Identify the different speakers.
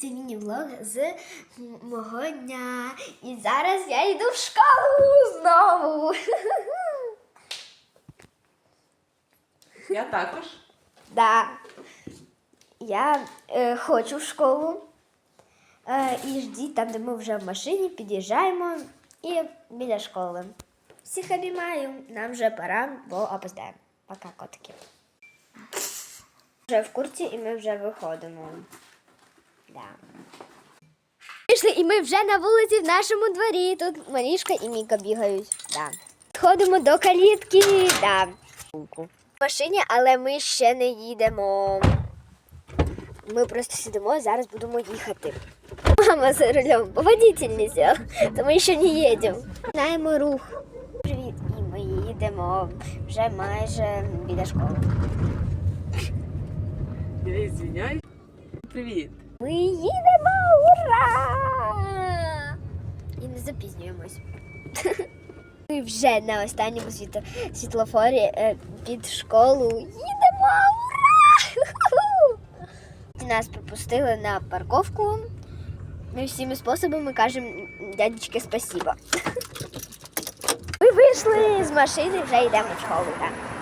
Speaker 1: це міні-влог з мого дня. І зараз я йду в школу знову.
Speaker 2: Я також.
Speaker 1: Да. Я е, хочу в школу. Е, і ждіть там, де ми вже в машині, під'їжджаємо і біля школи. Всіх обіймаю, нам вже пора, бо опоздаємо. Пока, котики. Вже в курці і ми вже виходимо. Вийшли, і ми вже на вулиці в нашому дворі. Тут Марішка і Міка бігають. Да. Ходимо до калітки. Да. В машині, але ми ще не їдемо. Ми просто сидимо, зараз будемо їхати. Мама за рулем, водительниця, то ми ще не їдемо. Знаємо рух. Привіт, і ми їдемо вже майже біля школи.
Speaker 2: Я извиняюсь. Привіт.
Speaker 1: Ми їдемо! Ура! І не запізнюємось. Ми вже на останньому світло... світлофорі е, під школу їдемо! Ура! Нас пропустили на парковку. Ми всіми способами кажемо дядечки спасибо. Ми вийшли з машини, вже йдемо в школу. Так.